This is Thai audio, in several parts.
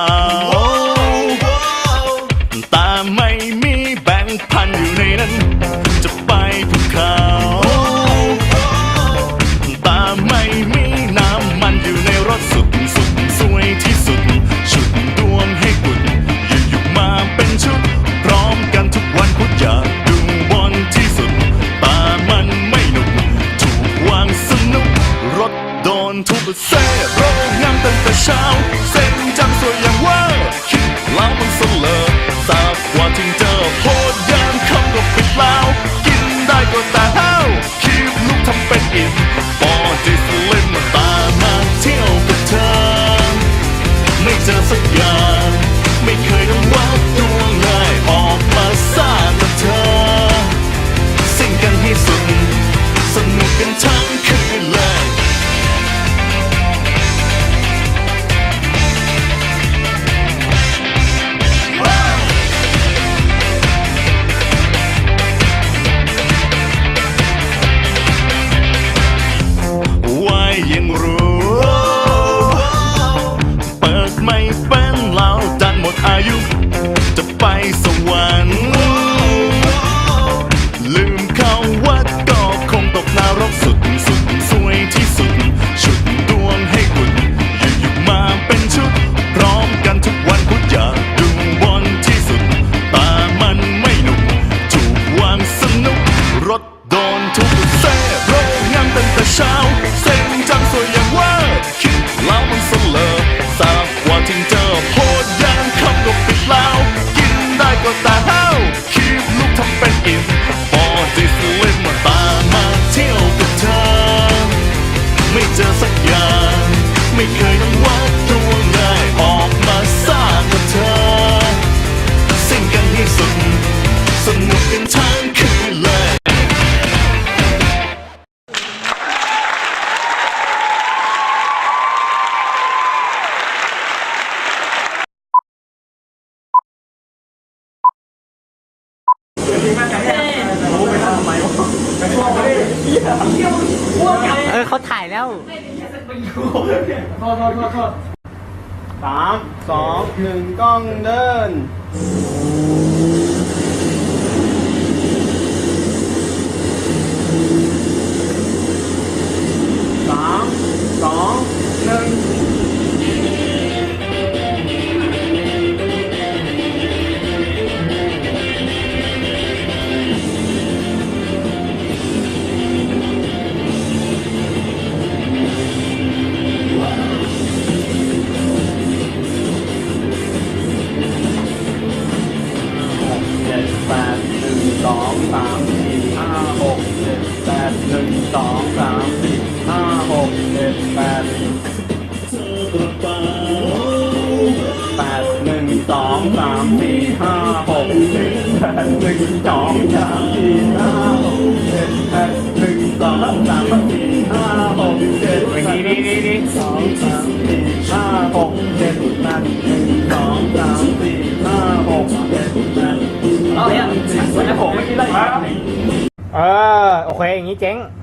า แต่ไม่มีแบงค์พันอยู่ในนั้น เออเขาถ่ายแล้วโทษโทษสามสองหนึ่งกล้องเดินสามสองหนึ่ง สามสี่ห้าหกเจ็ดแปดหนึ่งสองสามสี่ห้าหกเจ็ดแปดแปดหนึ่งสองสามสี่ห้าหกเจ็ดแปดหนึ่งสองสามสี่ห้าหกเจ็ดแปดหนึ่งสองสามสี่ห้าหกเจ็ดแป với chén.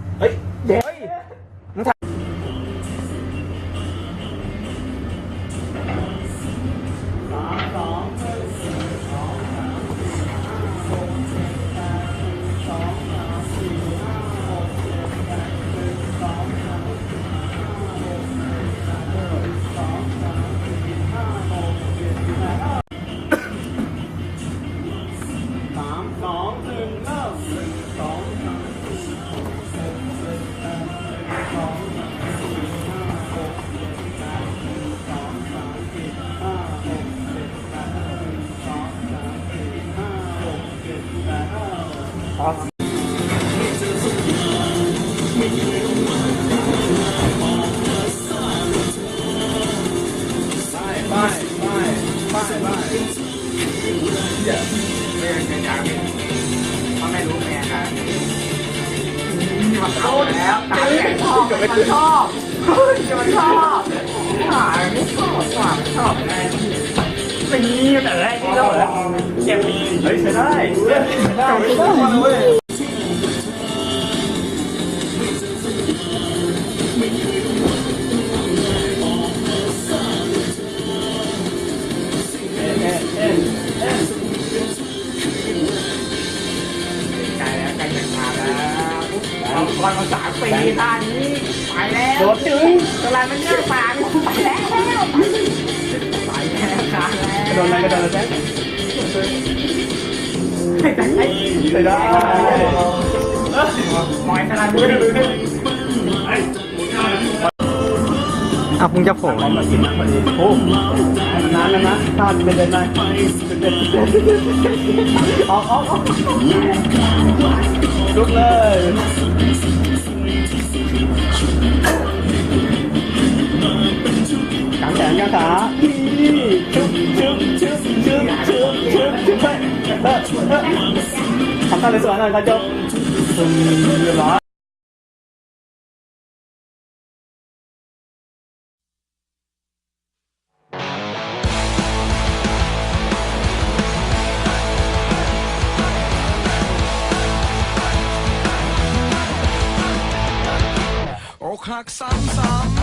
เอาแล้วตายแก่ชอบมันชอบมันชอบหายไม่ชอบหวานชอบแน่ตีแต่แรกที่เรา ก็มีเฮ้ยใช้ได้เว้ยใช้ได้เว้ยตอนมาสามปีตานี้ไปแล้วโดดจึงตลาดมันเยอะปากไปแล้วไปแล้วครัะโดดอะไรกระโดดอะไร แจ๊คได้ใส่ได้หมอยขนาดนี้อะพุงจะโผล่พร้อมมากินน้ำพอดีโอ้นานแล้วนะข้าวเป็นเดินได้ออกออกออกลุกเลยกางแขนกางขานี่ชึบชึบชึบชึบ ชึบชึบชึบเฮ้ยเฮ้ย